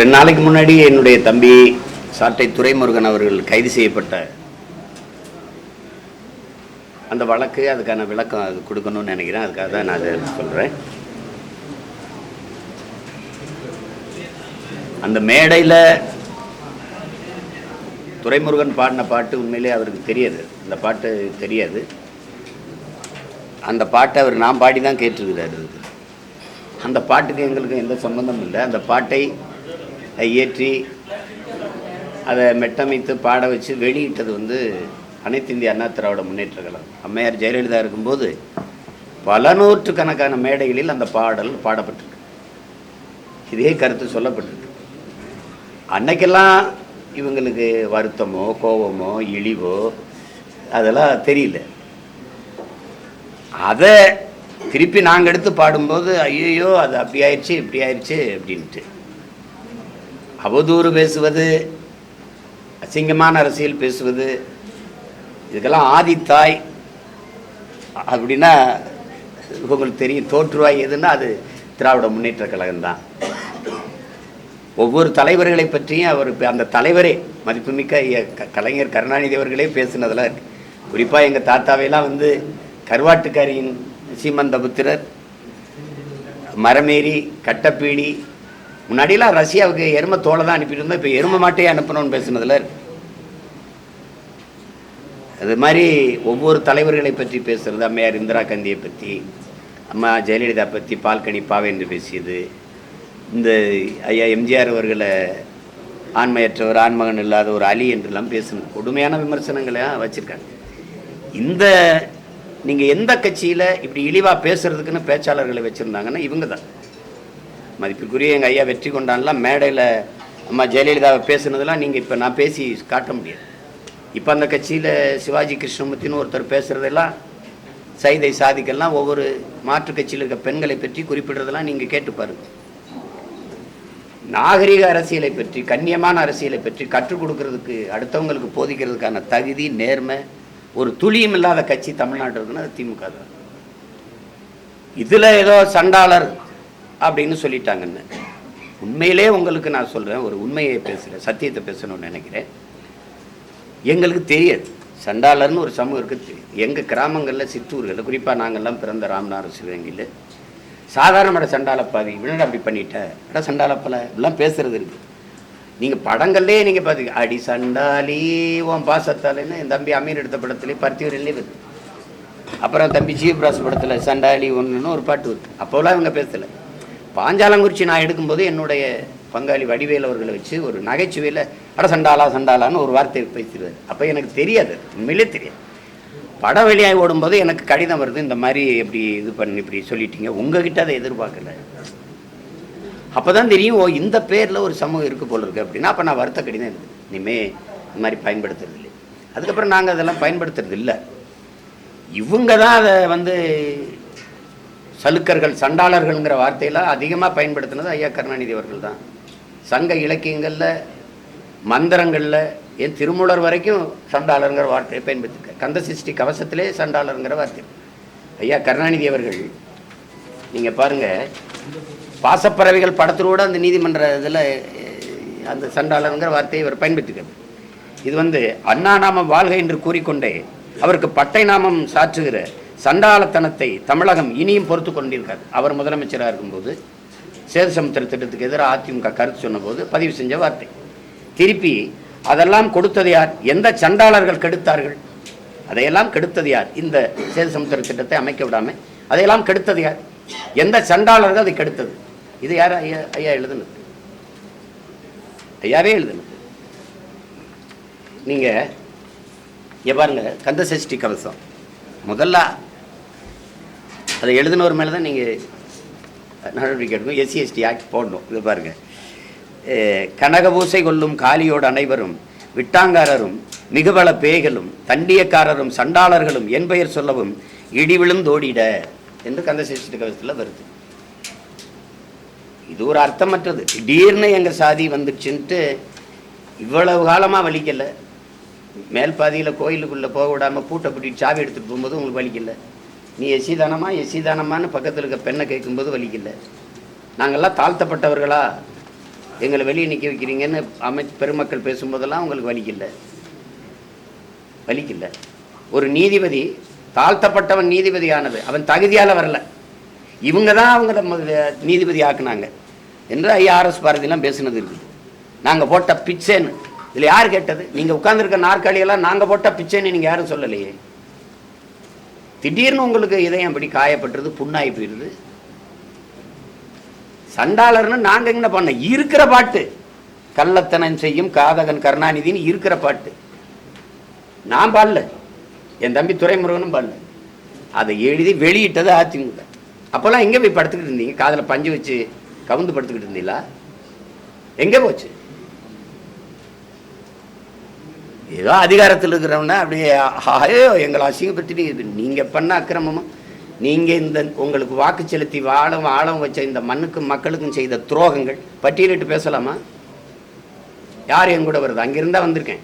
ரெண்டு நாளைக்கு முன்னாடி என்னுடைய தம்பி சாட்டை துரைமுருகன் அவர்கள் கைது செய்யப்பட்ட அந்த வழக்கு அதுக்கான விளக்கம் அது கொடுக்கணும்னு நினைக்கிறேன். அதுக்காக தான் நான் அதை சொல்கிறேன் அந்த மேடையில் துரைமுருகன் பாடின பாட்டு உண்மையிலே அவருக்கு தெரியாது. அந்த பாட்டு தெரியாது. அந்த பாட்டை அவர் நான் பாடி தான் கேட்டிருக்கிறார். அந்த பாட்டுக்கு எங்களுக்கு எந்த சம்மந்தமும் இல்லை. அந்த பாட்டை இயற்றி அதை மெட்டமைத்து பாட வச்சு வெளியிட்டது வந்து அனைத்து இந்திய அண்ணா திராவிட முன்னேற்ற கழகம். அம்மையார் ஜெயலலிதா இருக்கும்போது பல நூற்றுக்கணக்கான மேடைகளில் அந்த பாடல் பாடப்பட்டிருக்கு. இதே கருத்து சொல்லப்பட்டிருக்கு. அன்னைக்கெல்லாம் இவங்களுக்கு வருத்தமோ கோபமோ இழிவோ அதெல்லாம் தெரியல. அதை திருப்பி நாங்கள் எடுத்து பாடும்போது ஐயோ அது அப்படி ஆயிடுச்சு இப்படி ஆயிடுச்சு அப்படின்ட்டு. அவதூறு பேசுவது அசிங்கமான அரசியல் பேசுவது இதுக்கெல்லாம் ஆதித்தாய் அப்படின்னா உங்களுக்கு தெரியும் தோற்றுவாய் எதுன்னா அது திராவிட முன்னேற்ற கழகம் தான் ஒவ்வொரு தலைவர்களை பற்றியும் அவர் அந்த தலைவரே மதிப்புமிக்க க- கலைஞர் கருணாநிதி அவர்களே பேசுனதெல்லாம் இருக்கு குறிப்பாக எங்கள் தாத்தாவையெல்லாம் வந்து கருவாட்டுக்காரியின் சீமந்த புத்திரர் மரமேறி கட்டப்பீடி முன்னாடிலாம் ரஷ்யாவுக்கு எருமை தோலை தான் அனுப்பிட்டு இருந்தோம் இப்போ எரும மாட்டையே அனுப்பணும்னு பேசுனதில். அது மாதிரி ஒவ்வொரு தலைவர்களை பற்றி பேசுறது அம்மையார் இந்திரா காந்தியை பற்றி அம்மா ஜெயலலிதா பற்றி பால்கனி பாவேன்று பேசியது. இந்த ஐயா எம்ஜிஆர் அவர்களை ஆண்மையற்றவர் ஆண்மகன் இல்லாத ஒரு அலி என்றெல்லாம் பேசணும் கொடுமையான விமர்சனங்களை வச்சுருக்காங்க. இந்த நீங்கள் எந்த கட்சியில் இப்படி இழிவாக பேசுறதுக்குன்னு பேச்சாளர்களை வச்சுருந்தாங்கன்னா இவங்க தான் மதிப்பிற்குரிய எங்கள் ஐயா வெற்றி கொண்டான்லாம் மேடையில் அம்மா ஜெயலலிதாவை பேசுனதெல்லாம் நீங்கள் இப்போ நான் பேசி காட்ட முடியாது. இப்போ அந்த கட்சியில் சிவாஜி கிருஷ்ணமூர்த்தின்னு ஒருத்தர் பேசுகிறதெல்லாம் சைதை சாதிக்கெல்லாம் ஒவ்வொரு மாற்று கட்சியில் இருக்க பெண்களை பற்றி குறிப்பிடுறதெல்லாம் நீங்கள் கேட்டு பாருங்கள் நாகரிக அரசியலை பற்றி கண்ணியமான அரசியலை பற்றி கற்றுக் கொடுக்கறதுக்கு அடுத்தவங்களுக்கு போதிக்கிறதுக்கான தகுதி நேர்மை ஒரு துளியும் இல்லாத கட்சி தமிழ்நாட்டில் இருக்குன்னா அது திமுக தான் இதில் ஏதோ சண்டாளர் அப்படின்னு சொல்லிட்டாங்கன்னு. உண்மையிலே உங்களுக்கு நான் சொல்கிறேன் ஒரு உண்மையை பேசுகிறேன் சத்தியத்தை பேசணும்னு நினைக்கிறேன். எங்களுக்கு தெரியாது. சண்டாளர்னு ஒரு சமூகம் இருக்குது தெரியும் எங்கள் கிராமங்களில் சிற்றூர்களில் குறிப்பாக நாங்கள்லாம் பிறந்த ராமநாதர் சிவகங்கையில் சாதாரணமான சண்டாளப்பாதி வினடா அப்படி பண்ணிட்ட? அட சண்டாளப்பல இப்படிலாம் பேசுறது இருக்கு. நீங்கள் படங்கள்லேயே நீங்கள் பார்த்து அடி சண்டாலி உன் பாசத்தாலேன்னு என் தம்பி அமீர் எடுத்த படத்துலேயே பருத்தியூரிலே வருது அப்புறம் தம்பி ஜீவபிராஸ் படத்தில் சண்டாலி ஒன்றுன்னு ஒரு பாட்டு வருது அப்போலாம் இவங்க பேசலை. பாஞ்சாலங்குறிச்சி நான் எடுக்கும்போது என்னுடைய பங்காளி வடிவேல் அவர்களை வச்சு ஒரு நகைச்சுவையில் அட சண்டாலா சண்டாலான்னு ஒரு வார்த்தை பேசிடுவார். அப்போ எனக்கு தெரியாது உண்மையிலே தெரியாது. பட வெளியாகி ஓடும்போது எனக்கு கடிதம் வருது இந்த மாதிரி எப்படி இது பண்ணி இப்படி சொல்லிட்டீங்க. உங்ககிட்ட அதை எதிர்பார்க்கல. அப்போ தான் தெரியும் ஓ இந்த பேரில் ஒரு சமூகம் இருக்குது போல இருக்குது அப்படின்னா அப்போ நான் வருத்த கடிதம் இருக்குது இனிமே இந்த மாதிரி பயன்படுத்துறது இல்லை அதுக்கப்புறம் நாங்கள் அதெல்லாம் பயன்படுத்துறது இல்லை இவங்க தான் அதை வந்து சலுக்கர்கள் சண்டாளர்கள்ங்கிற வார்த்தையெல்லாம் அதிகமாக பயன்படுத்தினது ஐயா கருணாநிதி அவர்கள் தான் சங்க இலக்கியங்களில் மந்திரங்களில் என் திருமூலர் வரைக்கும் சண்டாளருங்கிற வார்த்தையை பயன்படுத்திருக்க. கந்த சிருஷ்டி கவசத்திலே சண்டாளருங்கிற வார்த்தை. ஐயா கருணாநிதி அவர்கள் நீங்கள் பாருங்கள் பாசப்பறவைகள் படத்தோட அந்த நீதிமன்ற இதில் அந்த சண்டாளருங்கிற வார்த்தையை இவர் பயன்படுத்திக்கிறது இது வந்து அண்ணா நாமம் வாழ்க என்று கூறிக்கொண்டே அவருக்கு பட்டை நாமம் சாற்றுகிற சண்டாளத்தனத்தை தமிழகம் இனியும் பொறுத்து கொண்டிருக்காது அவர் முதலமைச்சராக இருக்கும்போது சேதுசமுத்திர திட்டத்துக்கு எதிராக அதிமுக கருத்து சொன்னபோது பதிவு செஞ்ச வார்த்தை. திருப்பி அதெல்லாம் கொடுத்தது யார்? எந்த சண்டாளர்கள் கெடுத்தார்கள்? அதையெல்லாம் கெடுத்தது யார்? இந்த சேது சமுத்திர திட்டத்தை அமைக்க விடாம அதையெல்லாம் கெடுத்தது யார்? எந்த சண்டாளர்கள் அதை கெடுத்தது? இது யார் ஐயா ஐயா எழுதுனது? ஐயாவே எழுதுனது. நீங்கள் இங்கே பாருங்க கந்த சஷ்டி கவசம். முதல்ல அதை எழுதினவர் மேலே தான் நீங்கள் நடவடிக்கை எடுக்கணும். எஸ்சி எஸ்டி ஆக்ட் போடணும். இது பாருங்கள் கனகபூசை கொள்ளும் காலியோடு அனைவரும் விட்டாங்காரரும் மிகுபல பேய்களும் தண்டியக்காரரும் சண்டாளர்களும் என் பெயர் சொல்லவும் இடிவிழும் தோடிட என்று கந்தசேஷ்டி கவசத்தில் வருது. இது ஒரு அர்த்தமற்றது. திடீர்னு எங்கள் சாதி வந்துச்சுன்ட்டு இவ்வளவு காலமாக வலிக்கலை. மேல் பாதியில் கோயிலுக்குள்ளே போக விடாமல் பூட்டை பிடிச்சி சாவி எடுத்துகிட்டு போகும்போது உங்களுக்கு வலிக்கலை. நீ எசிதானமா தானமா பக்கத்தில் இருக்க பெண்ணை கேட்கும்போது வலிக்கல. நாங்கள்லாம் தாழ்த்தப்பட்டவர்களா? எங்களை வெளியே நிற்க வைக்கிறீங்கன்னு அமை பெருமக்கள் பேசும்போதெல்லாம் உங்களுக்கு வலிக்கல. வலிக்கல. ஒரு நீதிபதி தாழ்த்தப்பட்டவன் நீதிபதி ஆனது அவன் தகுதியால் வரல. இவங்க தான் அவங்கள முதல்ல நீதிபதி ஆக்குனாங்க. என்று ஐஆர்எஸ் பாரதியெல்லாம் பேசுனது இருக்குது. நாங்கள் போட்ட பிச்சைன்னு. இதில் யார் கேட்டது? நீங்கள் உட்காந்துருக்க நாற்காலியெல்லாம் நாங்கள் போட்ட பிச்சைன்னு நீங்கள் யாரும் சொல்லலையே. திடீர்னு உங்களுக்கு இதயம் அப்படி காயப்பட்டுருது புண்ணாகி போயிடுது சண்டாளர்னு நாங்க என்ன பண்ண? இருக்கிற பாட்டு. கள்ளத்தனம் செய்யும் காதகன் கருணாநிதின்னு இருக்கிற பாட்டு. நான் பாடல. என் தம்பி துரைமுருகனும் பாடல. அதை எழுதி வெளியிட்டது அதிமுக. அப்போல்லாம் எங்கே போய் படுத்துக்கிட்டு இருந்தீங்க? காதில் பஞ்சு வச்சு கவுந்து படுத்துக்கிட்டு இருந்தீங்களா? எங்கே போச்சு? ஏதோ அதிகாரத்தில் இருக்கிறவனா அப்படியே ஐயோ எங்களை அசிங்கப்படுத்திட்டு நீங்கள் பண்ண அக்கிரமமாக நீங்கள் இந்த உங்களுக்கு வாக்கு செலுத்தி வாழவும் ஆழம் வச்ச இந்த மண்ணுக்கும் மக்களுக்கும் செய்த துரோகங்கள் பட்டியலிட்டு பேசலாமா? யார் என் கூட வருது? அங்கிருந்தா வந்திருக்கேன்.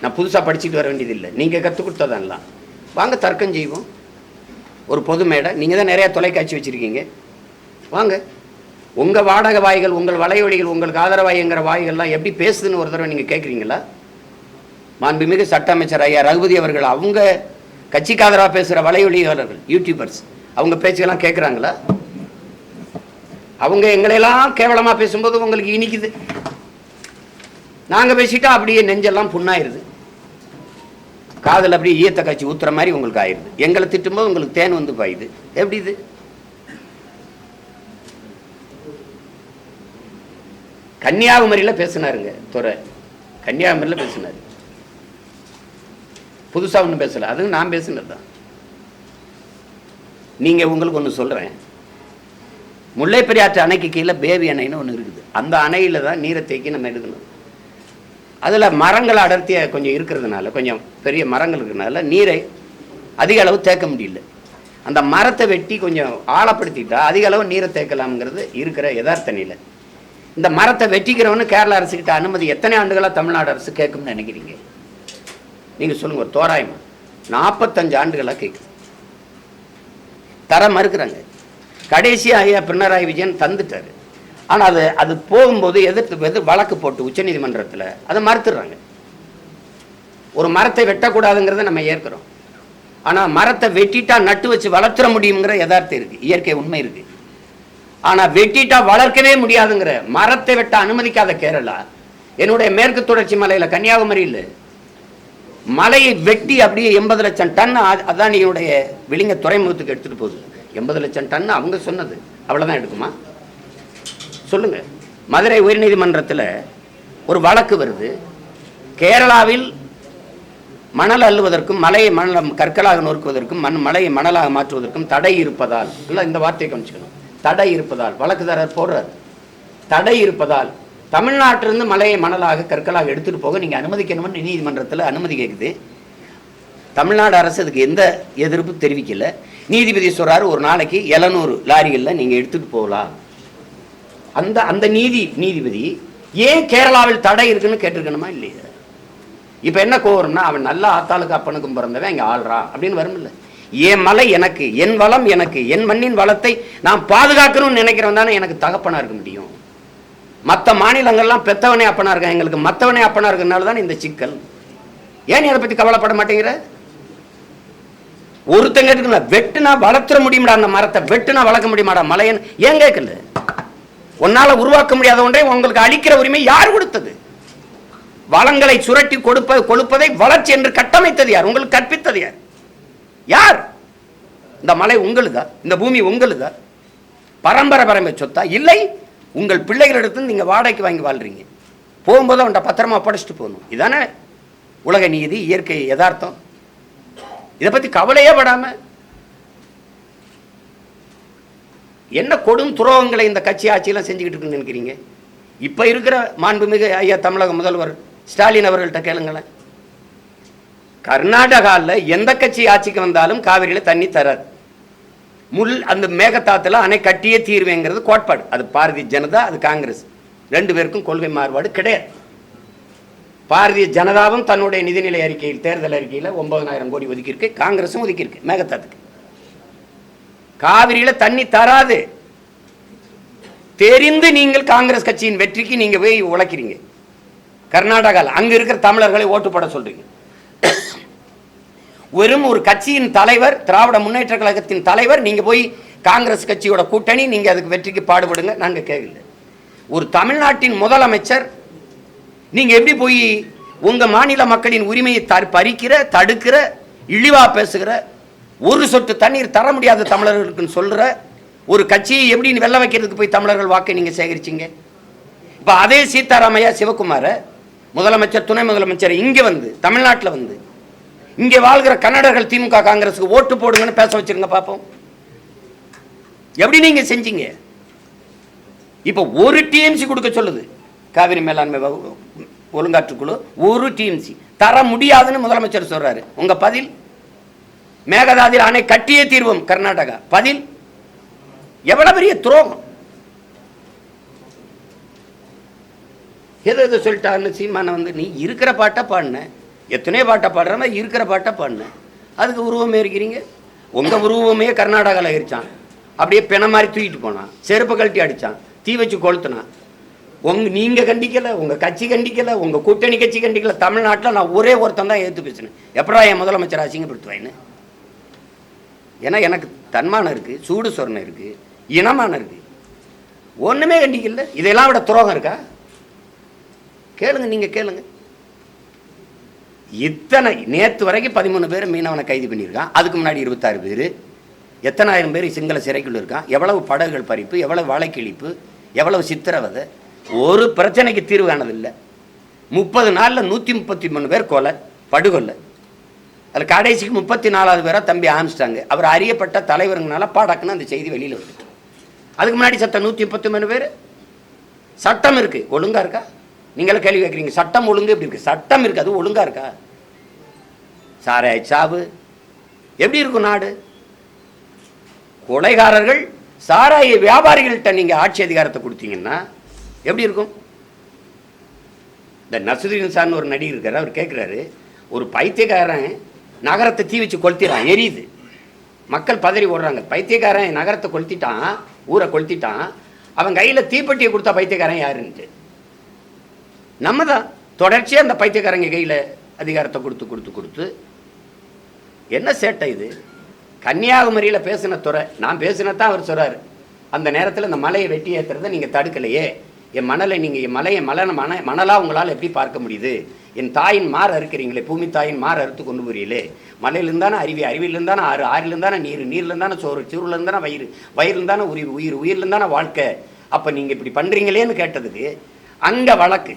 நான் புதுசாக படிச்சுட்டு வர வேண்டியதில்லை. நீங்கள் கற்றுக் கொடுத்ததெல்லாம். வாங்க தர்க்கம் செய்வோம். ஒரு பொது மேடை. நீங்கள் தான் நிறையா தொலைக்காட்சி வச்சுருக்கீங்க. வாங்க. உங்கள் வாடகை வாய்கள் உங்கள் வலைவழிகள் உங்களுக்கு ஆதரவாய்ங்கிற வாய்கள்லாம் எப்படி பேசுதுன்னு ஒரு தடவை நீங்கள் கேட்குறீங்களா மாண்புமிகு சட்ட அமைச்சர் ஐயா ரகுபதி அவர்கள் அவங்க கட்சிக்கு ஆதரவாக பேசுகிற வலைவழியாளர்கள் யூடியூபர்ஸ் அவங்க பேச்சுக்கெல்லாம் கேட்குறாங்களா அவங்க எங்களையெல்லாம் கேவலமாக பேசும்போது உங்களுக்கு இனிக்குது. நாங்கள் பேசிட்டா அப்படியே நெஞ்செல்லாம் புண்ணாயிருது. காதில் அப்படியே ஈயத்தை காய்ச்சி ஊத்துற மாதிரி உங்களுக்கு ஆயிடுது எங்களை திட்டும்போது உங்களுக்கு தேன் வந்து பாயுது. எப்படி இது? கன்னியாகுமரியில் பேசினாருங்க துறை கன்னியாகுமரியில் பேசினார். புதுசாக ஒன்றும் பேசலை. அதுவும் நான் பேசினது தான் நீங்கள் உங்களுக்கு ஒன்று சொல்கிறேன் முல்லை பெரியாற்று அணைக்கு கீழே பேபி அணைன்னு ஒன்று இருக்குது. அந்த அணையில் தான் நீரை தேக்கி நம்ம எடுக்கணும். அதில் மரங்கள் அடர்த்தியாக கொஞ்சம் இருக்கிறதுனால கொஞ்சம் பெரிய மரங்கள் இருக்கிறதுனால நீரை அதிக அளவு தேக்க முடியல. அந்த மரத்தை வெட்டி கொஞ்சம் ஆழப்படுத்திட்டா அதிக அளவு நீரை தேக்கலாம்ங்கிறது இருக்கிற யதார்த்த நிலை இந்த மரத்தை வெட்டிக்கிறவனு கேரள அரசுக்கிட்ட அனுமதி எத்தனை ஆண்டுகளாக தமிழ்நாடு அரசு கேட்கும்னு நினைக்கிறீங்க? நீங்கள் சொல்லுங்க ஒரு தோராயமா. நாற்பத்தஞ்சு ஆண்டுகளாக கேட்குது. தர மறுக்கிறாங்க. கடைசியாக ஐயா பினராயி விஜயன் தந்துட்டாரு. ஆனால் அது அது போகும்போது எதிர்த்து எதிர் வழக்கு போட்டு உச்சநீதிமன்றத்தில் அதை மறுத்துடுறாங்க. ஒரு மரத்தை வெட்டக்கூடாதுங்கிறத நம்ம ஏற்கிறோம். ஆனால் மரத்தை வெட்டிட்டா நட்டு வச்சு வளர்த்துற முடியுங்கிற யதார்த்தம் இருக்குது இயற்கை உண்மை இருக்குது ஆனால் வெட்டிட்டா வளர்க்கவே முடியாதுங்கிற மரத்தை வெட்ட அனுமதிக்காத கேரளா என்னுடைய மேற்கு தொடர்ச்சி மலையில் கன்னியாகுமரியில் மலையை வெட்டி அப்படியே எண்பது லட்சம் டன் அதான் அதானியுடைய விளிங்க துறைமுகத்துக்கு எடுத்துட்டு போகுது. எண்பது லட்சம் டன் அவங்க சொன்னது. அவ்வளோதான் எடுக்குமா? சொல்லுங்க. மதுரை உயர்நீதிமன்றத்தில் ஒரு வழக்கு வருது. கேரளாவில் மணல் அள்ளுவதற்கும் மலையை மணல் கற்களாக நொறுக்குவதற்கும் மண் மலையை மணலாக மாற்றுவதற்கும் தடை இருப்பதால் இல்லை இந்த வார்த்தையை கவனிச்சுக்கணும். தடை இருப்பதால் வழக்குதாரர் போடுறார். தடை இருப்பதால் தமிழ்நாட்டிலிருந்து மலையை மணலாக கற்களாக எடுத்துகிட்டு போக நீங்கள் அனுமதிக்கணும்னு நீதிமன்றத்தில் அனுமதி கேட்குது தமிழ்நாடு அரசு அதுக்கு எந்த எதிர்ப்பு தெரிவிக்கல. நீதிபதி சொல்கிறார் ஒரு நாளைக்கு எழுநூறு லாரிகளில் நீங்கள் எடுத்துகிட்டு போகலாம். அந்த அந்த நீதி நீதிபதி ஏன் கேரளாவில் தடை இருக்குன்னு கேட்டிருக்கணுமா இல்லையா? இப்போ என்ன கோவரம்னா அவன் நல்ல ஆத்தாளுக்கு அப்பனுக்கும் பிறந்தவன் இங்கே ஆள்றான் அப்படின்னு வரும்ல. என் மலை எனக்கு என் வளம் எனக்கு என் மண்ணின் வளத்தை நான் பாதுகாக்கணும்னு நினைக்கிறவன் தானே எனக்கு தகப்பனா இருக்க முடியும். மற்ற மாநிலங்கள்லாம் பெத்தவனே அப்பனா இருக்கான். எங்களுக்கு மற்றவனே அப்பனா இருக்கிறனால தான் இந்த சிக்கல். ஏன் இதை பத்தி பற்றி கவலைப்பட மாட்டேங்கிற? ஒருத்தங்க இருக்குல்ல வெட்டுனா வளர்த்துற முடியுமாடா அந்த மரத்தை? வெட்டுனா வளர்க்க முடியுமாடா மலையன்? ஏன் கேட்கல? உன்னால உருவாக்க முடியாத ஒன்றை உங்களுக்கு அழிக்கிற உரிமை யார் கொடுத்தது? வளங்களை சுரட்டி கொடுப்ப கொடுப்பதை வளர்ச்சி என்று கட்டமைத்தது யார்? உங்களுக்கு கற்பித்தது யார்? யார்? இந்த மலை உங்களுதா இந்த பூமி உங்களுதா பரம்பரை பரம்பரை சொத்தா? இல்லை. உங்கள் பிள்ளைகளிடத்து நீங்கள் வாடகைக்கு வாங்கி வாழ்றீங்க. போகும்போது அவன்கிட்ட பத்திரமா படிச்சுட்டு போகணும். இதானே உலக நீதி இயற்கை யதார்த்தம். இதை பற்றி கவலையே படாமல் என்ன கொடும் துரோகங்களை இந்த கட்சி ஆட்சியெல்லாம் செஞ்சுக்கிட்டு இருக்குன்னு நினைக்கிறீங்க? இப்போ இருக்கிற மாண்புமிகு ஐயா தமிழக முதல்வர் ஸ்டாலின் அவர்கள்ட்ட கேளுங்களேன். கர்நாடகாவில் எந்த கட்சி ஆட்சிக்கு வந்தாலும் காவிரியில் தண்ணி தராது. முள் அந்த மேகத்தாத்துல அணை கட்டியே தீர்வேங்கிறது கோட்பாடு. அது பாரதிய ஜனதா அது காங்கிரஸ். ரெண்டு பேருக்கும் கொள்கை மாறுபாடு கிடையாது. பாரதிய ஜனதாவும் தன்னுடைய நிதிநிலை அறிக்கையில் தேர்தல் அறிக்கையில் ஒன்பதனாயிரம் கோடி ஒதுக்கியிருக்கு. காங்கிரஸும் ஒதுக்கியிருக்கு மேகத்தாத்துக்கு காவிரியில் தண்ணி தராது. தெரிந்து நீங்கள் காங்கிரஸ் கட்சியின் வெற்றிக்கு நீங்கள் போய் உழைக்கிறீங்க. கர்நாடகாவில் அங்கே இருக்கிற தமிழர்களை ஓட்டு போட சொல்கிறீங்க வெறும் ஒரு கட்சியின் தலைவர் திராவிட முன்னேற்ற கழகத்தின் தலைவர் நீங்கள் போய் காங்கிரஸ் கட்சியோட கூட்டணி நீங்கள் அதுக்கு வெற்றிக்கு பாடுபடுங்க நாங்கள் கேட்கல ஒரு தமிழ்நாட்டின் முதலமைச்சர் நீங்கள் எப்படி போய் உங்கள் மாநில மக்களின் உரிமையை த பறிக்கிற தடுக்கிற இழிவாக பேசுகிற ஒரு சொட்டு தண்ணீர் தர முடியாத தமிழர்களுக்குன்னு சொல்கிற ஒரு கட்சியை எப்படி வெள்ள வைக்கிறதுக்கு போய் தமிழர்கள் வாக்கை நீங்கள் சேகரிச்சீங்க? இப்போ அதே சீதாராமையா சிவகுமார முதலமைச்சர் துணை முதலமைச்சர் இங்கே வந்து தமிழ்நாட்டில் வந்து இங்கே வாழ்கிற கன்னடர்கள் திமுக காங்கிரஸுக்கு ஓட்டு போடுங்கன்னு பேச வச்சிருங்க பார்ப்போம் எப்படி நீங்க செஞ்சீங்க? இப்போ ஒரு டிஎம்சி கொடுக்க சொல்லுது. காவிரி மேலாண்மை வகு- ஒழுங்காற்றுக்குழு ஒரு டிஎம்சி தர முடியாதுன்னு முதலமைச்சர் சொல்றாரு. உங்க பதில்? மேகதாதி அணை கட்டியே தீர்வோம் கர்நாடகா. பதில்? எவ்வளவு பெரிய துரோகம். எது எது சொல்லிட்டாருன்னு சீமான வந்து நீ இருக்கிற பாட்டை பாடின. எத்தனையோ பாட்டை பாடுறனா இருக்கிற பாட்டை பாடினேன். அதுக்கு உருவமே இருக்கிறீங்க? உங்கள் உருவமே கர்நாடகாவில் எரிச்சான் அப்படியே பிண மாதிரி தூக்கிட்டு போனான். செருப்பு கழட்டி அடிச்சான். தீ வச்சு கொளுத்துனான். உங்க நீங்கள் கண்டிக்கலை உங்கள் கட்சி கண்டிக்கலை உங்கள் கூட்டணி கட்சி கண்டிக்கலை தமிழ்நாட்டில் நான் ஒரே ஒருத்தன் தான் எடுத்து பேசினேன். எப்படா என் முதலமைச்சர் அசிங்கப்படுத்துவேன்னு ஏன்னா எனக்கு தன்மானம் இருக்குது சூடு சொரணம் இருக்குது இனமானம் இருக்குது ஒன்றுமே கண்டிக்கல. இதெல்லாம் விட துரோகம் இருக்கா? கேளுங்க நீங்கள் கேளுங்க. இத்தனை நேற்று வரைக்கும் பதிமூணு பேர் மீனவனை கைது பண்ணியிருக்கான். அதுக்கு முன்னாடி இருபத்தாறு பேர். எத்தனாயிரம் பேர் சிங்கள சிறைக்குள் இருக்கான். எவ்வளவு படகுகள் பறிப்பு எவ்வளவு வாழைக்கிழிப்பு எவ்வளவு சித்திரவதை. ஒரு பிரச்சனைக்கு தீர்வு காணதில்லை முப்பது நாளில் நூற்றி முப்பத்தி மூணு பேர் கொலை படுகொலை. அதில் கடைசிக்கு முப்பத்தி நாலாவது பேராக தம்பி ஆரம்பிச்சிட்டாங்க. அவர் அறியப்பட்ட தலைவருங்கனால பாடக்குன்னு அந்த செய்தி வெளியில் வந்துட்டு. அதுக்கு முன்னாடி சட்டம் நூற்றி முப்பத்தி மூணு பேர். சட்டம் இருக்குது ஒழுங்காக இருக்கா? நீங்களும் கேள்வி கேட்குறீங்க. சட்டம் ஒழுங்கு எப்படி இருக்கு? சட்டம் இருக்குது அது ஒழுங்காக இருக்கா? சாராய சாவு. எப்படி இருக்கும் நாடு? கொலைகாரர்கள் சாராய வியாபாரிகள்கிட்ட நீங்கள் ஆட்சி அதிகாரத்தை கொடுத்தீங்கன்னா எப்படி இருக்கும்? இந்த நசுதீன் சார்னு ஒரு நடிகர் இருக்கார். அவர் கேட்குறாரு ஒரு பைத்தியக்காரன் நகரத்தை தீ வச்சு கொளுத்திடான் எரியுது. மக்கள் பதறி ஓடுறாங்க. பைத்தியக்காரன் நகரத்தை கொளுத்திட்டான் ஊரை கொளுத்திட்டான். அவன் கையில் தீப்பெட்டியை கொடுத்தா பைத்தியக்காரன் யாருன்ட்டு. நம்ம தான் தொடர்ச்சியாக அந்த பைத்தியக்காரங்க கையில் அதிகாரத்தை கொடுத்து கொடுத்து கொடுத்து. என்ன சேட்டை இது? கன்னியாகுமரியில் பேசின துறை நான் பேசினதான் அவர் சொல்கிறார் அந்த நேரத்தில் இந்த மலையை வெட்டி ஏற்றுறதை நீங்கள் தடுக்கலையே. என் மணலை நீங்கள் என் மலையை மலனை மன மணலாக உங்களால் எப்படி பார்க்க முடியுது? என் தாயின் மாறு அறுக்கிறீங்களே பூமி தாயின் மாறு அறுத்து கொண்டு போறீங்களே மலையிலிருந்தானே அருவி அருவியிலிருந்தானே ஆறு ஆறிலிருந்தானே நீர் நீர்லேருந்தானே சோறு சூருலேருந்தானே வயிறு வயிறுந்தானே உயிர் உயிர் உயிர்லேருந்தானே வாழ்க்கை. அப்போ நீங்கள் இப்படி பண்ணுறீங்களேன்னு கேட்டதுக்கு அங்கே வழக்கு.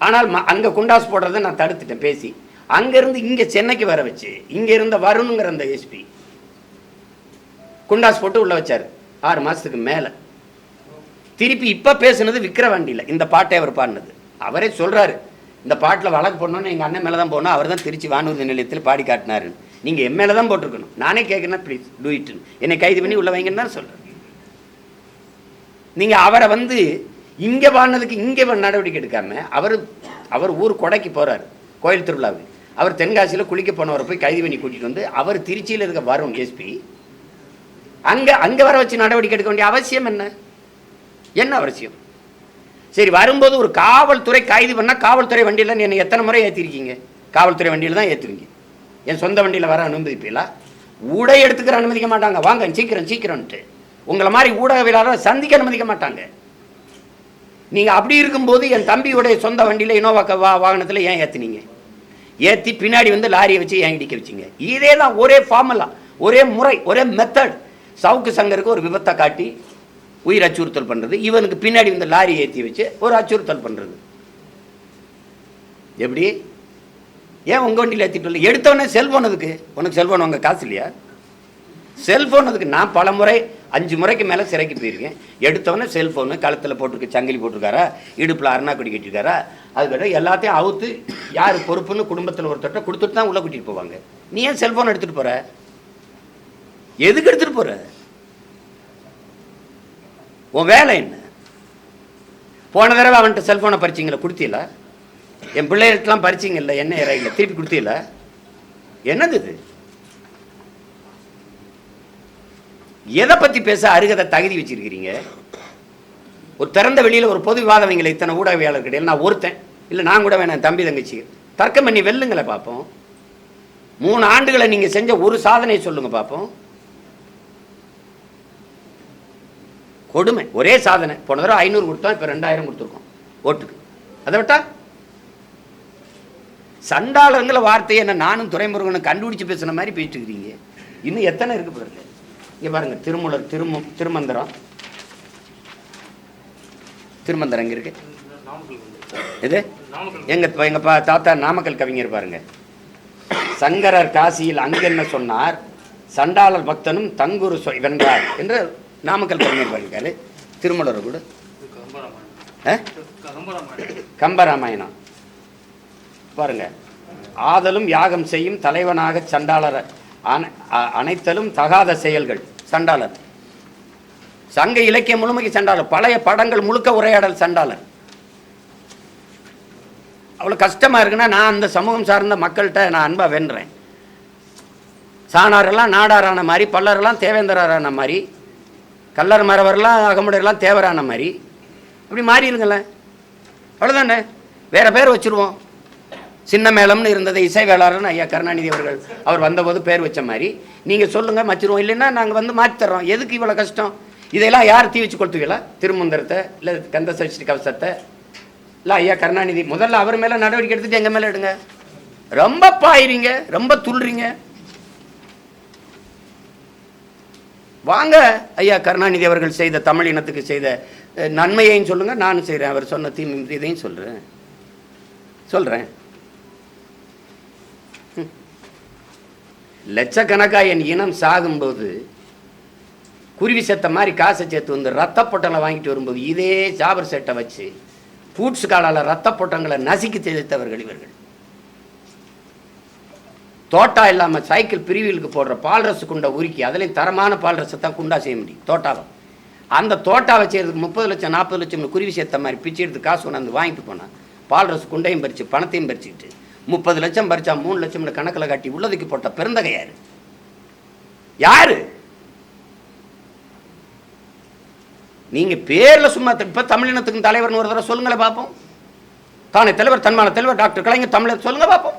ஆனால் ம- அங்க குண்டாஸ் போடுறதை நான் தடுத்துட்டேன் பேசி. அங்கேருந்து இங்க சென்னைக்கு வர வச்சு இங்க இருந்த வருணுங்கிற அந்த எஸ்பி குண்டாஸ் போட்டு உள்ள வச்சாரு. ஆறு மாசத்துக்கு மேல. திருப்பி இப்ப பேசுனது விக்கிரவாண்டியில். இந்த பாட்டை அவர் பாடினது. அவரே சொல்றாரு இந்த பாட்டில் வழக்கு போடணும்னு எங்க அண்ணன் மேல தான் போனோம் அவர் தான் திருச்சி வானூர்தி நிலையத்தில் பாடி காட்டினாரு. நீங்க என் மேல தான் போட்டிருக்கணும். நானே கேட்குறேன் ப்ளீஸ் டூ இட்னு என்னை கைது பண்ணி உள்ள வைங்கன்னு தான் சொல்கிறேன் நீங்க அவரை வந்து இங்கே வாழ்னதுக்கு இங்கே நடவடிக்கை எடுக்காம அவர் அவர் ஊர் கொடைக்கு போகிறார் கோயில் திருவிழாவுக்கு. அவர் தென்காசியில குளிக்க போனவரை போய் கைது பண்ணி கூட்டிகிட்டு வந்து அவர் திருச்சியில் இருக்க வரும் எஸ்பி அங்கே அங்கே வர வச்சு நடவடிக்கை எடுக்க வேண்டிய அவசியம் என்ன? என்ன அவசியம்? சரி வரும்போது ஒரு காவல்துறை கைது பண்ணால் காவல்துறை வண்டியில் என்னை எத்தனை முறை ஏற்றிருக்கீங்க காவல்துறை வண்டியில தான் ஏற்றுவீங்க என் சொந்த வண்டியில் வர அனுமதிப்பீங்களா ஊடக எடுத்துக்கிற அனுமதிக்க மாட்டாங்க. வாங்க சீக்கிரம் சீக்கிரம்ட்டு உங்களை மாதிரி ஊடகவியலாளர் சந்திக்க அனுமதிக்க மாட்டாங்க. நீங்கள் அப்படி இருக்கும்போது என் தம்பியுடைய சொந்த வண்டியில் இனோவா வா வாகனத்தில் ஏன் ஏற்றுனீங்க ஏற்றி பின்னாடி வந்து லாரியை வச்சு ஏன் இடிக்க வச்சீங்க? இதே தான் ஒரே ஃபார்முலா ஒரே முறை ஒரே மெத்தட் சவுக்கு சங்கருக்கு ஒரு விபத்தை காட்டி உயிர் அச்சுறுத்தல் பண்ணுறது இவனுக்கு பின்னாடி வந்து லாரி ஏற்றி வச்சு ஒரு அச்சுறுத்தல் பண்ணுறது எப்படி? ஏன் உங்கள் வண்டியில் ஏற்றிட்டு இல்லை எடுத்தவொடனே செல்ஃபோன் அதுக்கு உனக்கு செல்ஃபோன் உங்கள் காசு இல்லையா? செல்ஃபோன் அதுக்கு நான் பல முறை அஞ்சு முறைக்கு மேலே சிறைக்கு போயிருக்கேன். எடுத்தவொடனே செல்ஃபோனு கழுத்தில் போட்டிருக்கு சங்கிலி போட்டிருக்காரா இடுப்பில் அருணா அருணாக்குடி கட்டியிருக்காரா அதுக்கப்புறம் எல்லாத்தையும் அவுத்து யார் பொறுப்புன்னு குடும்பத்தில் ஒருத்தட்ட கொடுத்துட்டு தான் உள்ளே கூட்டிகிட்டு போவாங்க. நீ ஏன் செல்ஃபோன் எடுத்துகிட்டு போகிற எதுக்கு எடுத்துகிட்டு போகிற உன் வேலை என்ன? போன தடவை அவன்கிட்ட செல்ஃபோனை பறிச்சிங்களா கொடுத்தீல? என் பிள்ளைகளுக்கெல்லாம் பறிச்சிங்கல்ல என்ன இறையில திருப்பி கொடுத்தீல? என்னது இது? எதை பத்தி பேச அருகதை தகுதி வச்சிருக்கிறீங்க? ஒரு திறந்த வெளியில ஒரு பொது விவாதம் வைங்களேன் இத்தனை ஊடகவியாளர் கிடையாது நான் ஒருத்தன். இல்லை நான் கூட வேணாம் தம்பி தங்கச்சி தர்க்கம் பண்ணி வெல்லுங்களை பார்ப்போம் மூணு ஆண்டுகளை நீங்கள் செஞ்ச ஒரு சாதனையை சொல்லுங்க பார்ப்போம் கொடுமை ஒரே சாதனை. போன தடவை ஐநூறு கொடுத்தோம் இப்போ ரெண்டாயிரம் கொடுத்துருக்கோம். ஓட்டுக்கு. அதை விட்டா? சண்டாளங்கிற வார்த்தையை என்ன நானும் துறைமுருகனும் கண்டுபிடிச்சு பேசுன மாதிரி பேசிட்டு இருக்கிறீங்க இன்னும் எத்தனை இருக்கு பாருங்க. இங்கே பாருங்க திருமூலர் திருமு திருமந்திரம். திருமந்திரம் இங்கே இருக்கு? இது எங்க எங்கள் பா- தாத்தா நாமக்கல் கவிஞர் பாருங்க. சங்கரர் காசியில் அங்கென்ன சொன்னார்? சண்டாளர் பக்தனும் தங்குரு வென்றார் என்று நாமக்கல் கவிஞர் பாருக்காரு திருமலர் கூட. ஆ? கம்பராமாயணம். பாருங்க. ஆதலும் யாகம் செய்யும் தலைவனாக சண்டாளர் அனைத்தலும் தகாத செயல்கள் சண்டாளர். சங்க இலக்கியம் முழுமைக்கு சண்டாளர். பழைய படங்கள் முழுக்க உரையாடல் சண்டாளர். அவ்வளோ கஷ்டமாக இருக்குன்னா நான் அந்த சமூகம் சார்ந்த மக்கள்கிட்ட நான் அன்பாக வென்றேன். சாணாரெல்லாம் நாடாரான மாதிரி பல்லரெல்லாம் தேவேந்திரரான மாதிரி கல்லர் மரவரெல்லாம் அகமுடையெல்லாம் தேவரான மாதிரி. அப்படி மாறிடுங்களேன் அவ்வளோதானே வேறு பேர் வச்சிருவோம். சின்ன மேளம்னு இருந்தது இசை வேளாளர்னு ஐயா கருணாநிதி அவர்கள் அவர் வந்தபோது பேர் வச்ச மாதிரி. நீங்கள் சொல்லுங்கள் மச்சிருவோம். இல்லைன்னா நாங்கள் வந்து மாற்றி தர்றோம் எதுக்கு இவ்வளோ கஷ்டம்? இதெல்லாம் யார் தீ வச்சு கொடுத்துக்கலாம் திருமந்திரத்தை இல்லை கந்த சஷ்டி கவசத்தை? இல்லை ஐயா கருணாநிதி முதல்ல அவர் மேலே நடவடிக்கை எடுத்துட்டு எங்கள் மேலே எடுங்க. ரொம்ப பாயிறீங்க ரொம்ப துள்றீங்க. வாங்க ஐயா கருணாநிதி அவர்கள் செய்த தமிழ் இனத்துக்கு செய்த நன்மையையும் சொல்லுங்கள் நானும் செய்கிறேன் அவர் சொன்ன தீ இதையும் சொல்கிறேன் சொல்கிறேன் லட்சக்கணக்காக என் இனம் சாகும்போது குருவி செத்த மாதிரி காசை சேர்த்து வந்து ரத்த பொட்டலை வாங்கிட்டு வரும்போது இதே ஜாபர் செட்டை வச்சு பூட்ஸ் காலால் ரத்த பொட்டங்களை நசுக்கி தெளித்தவர்கள் இவர்கள். தோட்டா இல்லாமல் சைக்கிள் பிரிவிலுக்கு போடுற பால் ரசு குண்டை உருக்கி அதுலேயும் தரமான பால் ரசத்தை தான் குண்டா செய்ய முடியும் தோட்டாவை. அந்த தோட்டாவை செய்யறதுக்கு முப்பது லட்சம் நாற்பது லட்சம்னு குருவி சேர்த்த மாதிரி பிச்சு எடுத்து காசு கொண்டாந்து வாங்கிட்டு போனால் பால் ரசு குண்டையும் பறித்து பணத்தையும் பறிச்சுக்கிட்டு முப்பது லட்சம் பறிச்சா மூணு லட்சம்னு கணக்கில் காட்டி உள்ளதுக்கு போட்ட பிறந்தகை யாரு? யாரு? நீங்க பேர்ல சும்மா இப்ப தமிழினத்துக்கு தலைவர்னு ஒரு தடவை சொல்லுங்களை பார்ப்போம் தானே தலைவர் தன்மான தலைவர் டாக்டர் கலைஞர் தமிழர் சொல்லுங்க பார்ப்போம்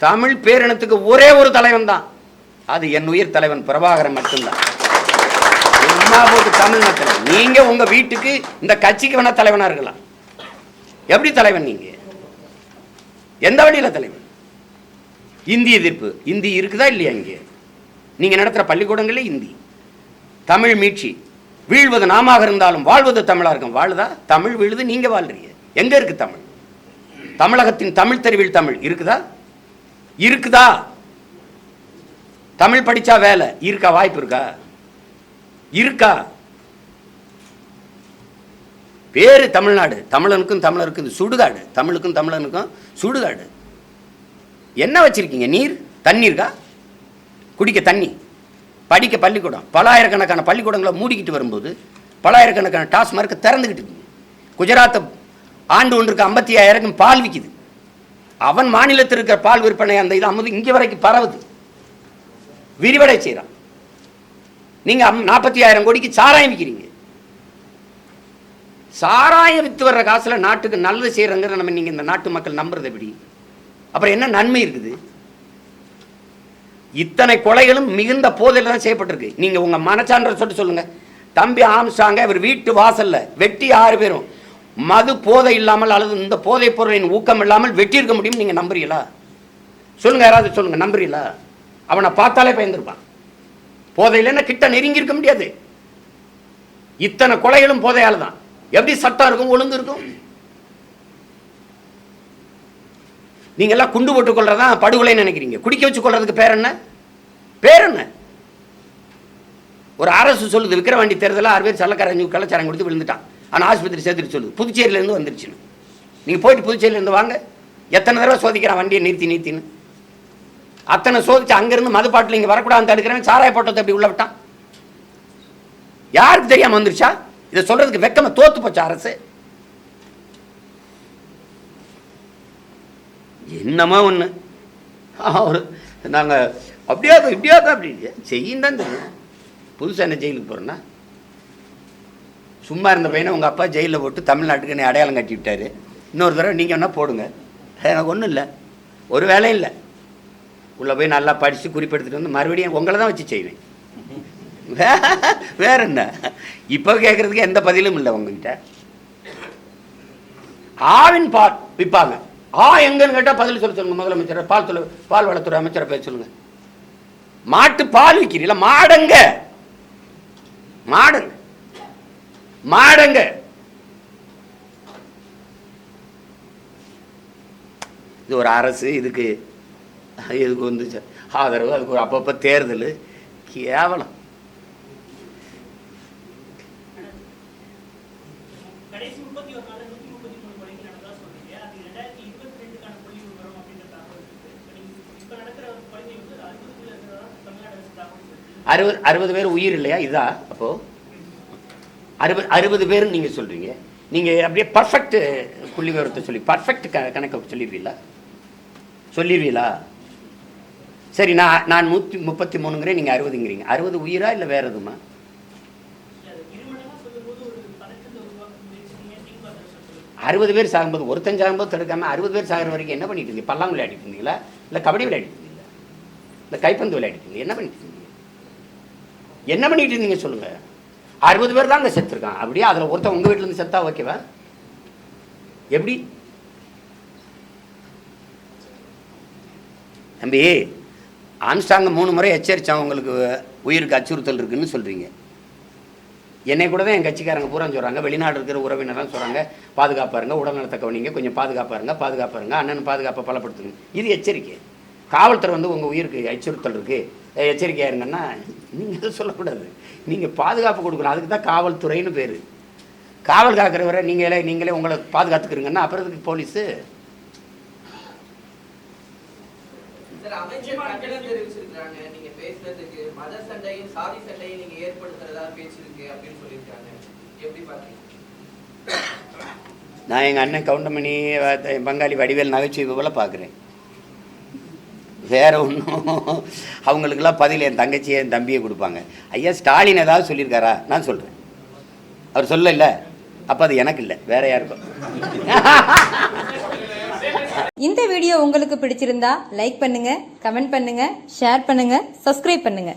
தமிழ் பேரினத்துக்கு ஒரே ஒரு தலைவன் தான். அது என் உயிர் தலைவன் பிரபாகரன் மட்டும்தான். சும்மா தமிழ்நாட்டில் நீங்க உங்க வீட்டுக்கு இந்த கட்சிக்கு வேணா தலைவனா இருக்கலாம். எப்படி தலைவன் நீங்க? எந்த வழியில தலைவன்? இந்தி எதிர்ப்பு இந்தி இருக்குதா இல்லையா இங்கே? நீங்கள் நடத்துகிற பள்ளிக்கூடங்களே இந்தி. தமிழ் மீட்சி வீழ்வது நாமாக இருந்தாலும் வாழ்வது தமிழா இருக்கும். வாழுதா? தமிழ் வீழுது நீங்க வாழ்றீங்க. எங்கே இருக்கு தமிழ்? தமிழகத்தின் தமிழ் தெருவில் தமிழ் இருக்குதா? இருக்குதா? தமிழ் படிச்சா வேலை. இருக்கா? வாய்ப்பு இருக்கா? இருக்கா? பேர் தமிழ்நாடு. தமிழனுக்கும் தமிழருக்கும் சுடுகாடு. தமிழுக்கும் தமிழனுக்கும் சுடுகாடு. என்ன வச்சுருக்கீங்க? நீர்? தண்ணி இருக்கா குடிக்க தண்ணி. படிக்க பள்ளிக்கூடம். பலாயிரக்கணக்கான பள்ளிக்கூடங்களை மூடிக்கிட்டு வரும்போது பலாயிரக்கணக்கான டாஸ்மார்க் திறந்துக்கிட்டு இருக்குது குஜராத்தை ஆண்டு ஒன்றுக்கு ஐம்பத்தி ஆயிரக்கும் பால் விற்கிது அவன் மாநிலத்தில் இருக்கிற பால் விற்பனை அந்த இது அமுது இங்கே வரைக்கும் பரவுது. விரிவடை செய்கிறான். நீங்கள் நாற்பத்தி ஆயிரம் கோடிக்கு சாராயம் விற்கிறீங்க சாராயம் விற்று வர்ற காசுல நாட்டுக்கு நல்லது செய்யறங்கிற நம்ம நீங்க இந்த நாட்டு மக்கள் நம்புறது எப்படி? அப்புறம் என்ன நன்மை இருக்குது? இத்தனை கொலைகளும் மிகுந்த போதையில் தான் செய்யப்பட்டிருக்கு. நீங்க உங்க மனச்சான்ற சொல்லிட்டு சொல்லுங்க. தம்பி ஆம்ஸ்டாங்க இவர் வீட்டு வாசல்ல வெட்டி ஆறு பேரும். மது போதை இல்லாமல் அல்லது இந்த போதைப் பொருளின் ஊக்கம் இல்லாமல் வெட்டியிருக்க முடியும் நீங்க நம்புறீங்களா? சொல்லுங்க யாராவது சொல்லுங்க நம்புறீங்களா? அவனை பார்த்தாலே பயந்துருப்பான். போதையிலன்னா கிட்ட நெருங்கி இருக்க முடியாது. இத்தனை கொலைகளும் போதையால தான். எப்படி சட்டம் இருக்கும் ஒழுங்கு இருக்கும்? நீங்க எல்லாம் குண்டு போட்டு கொள்றதா படுகொலைன்னு நினைக்கிறீங்க. குடிக்க வச்சு கொள்றதுக்கு பேர் என்ன? பேர் என்ன? ஒரு அரசு சொல்லுது விக்கிரவாண்டி தேர்தலில் ஆறு பேர் சல்லக்காரஞ்சு கலாச்சாரம் கொடுத்து விழுந்துட்டான். ஆனால் ஆஸ்பத்திரி சேர்த்துட்டு சொல்லுது. புதுச்சேரியிலேருந்து வந்துருச்சுன்னு. நீங்கள் போயிட்டு புதுச்சேரியிலேருந்து வாங்க. எத்தனை தடவை சோதிக்கிறான் வண்டியை நிறுத்தி நிறுத்தின்னு. அத்தனை சோதிச்சு அங்கேருந்து மதுப்பாட்டில் இங்கே வரக்கூடாது தடுக்கிறவன் சாராய போட்டத்தை அப்படி உள்ள விட்டான். யாருக்கு தெரியாம வந்துருச்சா? இதை சொல்றதுக்கு வெக்கமா தோத்து போச்சு அரசு. என்னமா ஒண்ணு. அவர் நாங்க இப்படியா தான் அப்படி. செய்யும் தான் தெரியும். புதுசாக என்ன ஜெயிலுக்கு போகிறேன்னா சும்மா இருந்த பையனை உங்கள் அப்பா ஜெயிலில் போட்டு தமிழ்நாட்டுக்கு என்னை அடையாளம் கட்டி விட்டாரு. இன்னொரு தடவை நீங்கள் வேணால் போடுங்க. எனக்கு ஒன்றும் இல்லை. ஒரு வேலையும் இல்லை. உள்ளே போய் நல்லா படித்து குறிப்பெடுத்துட்டு வந்து மறுபடியும் உங்களை தான் வச்சு செய்வேன். வேற என்ன? இப்போ கேட்குறதுக்கு எந்த பதிலும் இல்லை உங்ககிட்ட. ஆவின் பால் விற்பாங்க ஆ எங்கன்னு கேட்டால் பதில் சொல்ல சொல்லுங்க முதலமைச்சர் பால் துறை பால் வளத்துறை அமைச்சரை பேச சொல்லுங்க. மாட்டு பால் விற்கிறீங்களா மாடங்க. மாடுங்க. மாடங்க. இது ஒரு அரசு இதுக்கு இதுக்கு வந்து ஆதரவு அதுக்கு ஒரு அப்பப்போ தேர்தல். கேவலம் கடைசி முப்பத்தி ஒரு நாள் நூத்தி முப்பத்தி மூணு கொலைகள் நடந்ததா சொல்றீங்க அது ரெண்டாயிரத்தி இருபத்தி ரெண்டுக்கான புள்ளி விவரம் அப்படின்ற தகவல் இருக்கு இப்ப நீங்க இப்ப நடக்கிற கொலைகள் வந்து அறுபதுக்குள்ள இருக்கிறதா தமிழ்நாடு அரசு தகவல் சொல்லுது அறுபது அறுபது பேர் உயிர் இல்லையா? இதா அப்போ. அறுபது அறுபது பேர் நீங்க சொல்றீங்க. நீங்க அப்படியே பர்ஃபெக்ட் புள்ளி விவரத்தை சொல்லி பர்ஃபெக்ட் க கணக்கை சொல்லிடுவீங்களா? சொல்லிடுவீங்களா? சரி நான் நான் நூற்றி முப்பத்தி மூணுங்கிறேன் நீங்கள் அறுபதுங்கிறீங்க. அறுபது உயிரா இல்லை வேற எதுமா அறுபது பேர் சாகும்போது ஒருத்தன் சாகும்போது தடுக்காம அறுபது பேர் சாகிற வரைக்கும் என்ன பண்ணிட்டு இருந்தீங்க? பல்லாங் விளையாடிட்டு இருந்தீங்களா? இல்லை கபடி விளையாடிட்டு இருந்தீங்களா? இல்லை கைப்பந்து விளையாடிட்டு இருந்தீங்க என்ன பண்ணிட்டு இருந்தீங்க? என்ன பண்ணிட்டு இருந்தீங்க சொல்லுங்க? அறுபது பேர் தாங்க செத்துருக்கான் அப்படியே? அதில் ஒருத்தன் உங்கள் வீட்டிலேருந்து செத்தா ஓகேவா? எப்படி? தம்பி ஆம்ஸ்டாங்க மூணு முறை எச்சரிச்சான் உங்களுக்கு உயிருக்கு அச்சுறுத்தல் இருக்குன்னு சொல்கிறீங்க என்னை கூட தான் என் கட்சிக்காரங்க பூரா சொல்கிறாங்க வெளிநாடு இருக்கிற உறவினர்லாம் சொல்கிறாங்க பாதுகாப்பாருங்க உடல்நலத்தை கவனிங்க கொஞ்சம் பாதுகாப்பாக இருங்க பாதுகாப்பாக இருங்க அண்ணன் பாதுகாப்பை பலப்படுத்துங்க. இது எச்சரிக்கை. காவல்துறை வந்து உங்கள் உயிருக்கு அச்சுறுத்தல் இருக்குது எச்சரிக்கையாக இருங்கன்னா நீங்கள் எதுவும் சொல்லக்கூடாது. நீங்கள் பாதுகாப்பு கொடுக்கணும். அதுக்கு தான் காவல்துறைன்னு பேர். காவல் காக்கிறவரை நீங்களே நீங்களே உங்களை பாதுகாத்துக்கிறீங்கன்னா அப்புறம் எதுக்கு போலீஸு? நான் எங்கள் அண்ணன் கவுண்டமணி பங்காளி வடிவேல் நகைச்சுவை போல பார்க்குறேன். வேற ஒன்றும் அவங்களுக்கெல்லாம் பதில் என் தங்கச்சியை என் தம்பியை கொடுப்பாங்க. ஐயா ஸ்டாலின் ஏதாவது சொல்லியிருக்காரா? நான் சொல்கிறேன் அவர் சொல்லல. அப்போ அது எனக்கு இல்லை. வேற யாருக்கும். இந்த வீடியோ உங்களுக்கு பிடிச்சிருந்தா லைக் பண்ணுங்க கமெண்ட் பண்ணுங்க ஷேர் பண்ணுங்க சப்ஸ்கிரைப் பண்ணுங்க.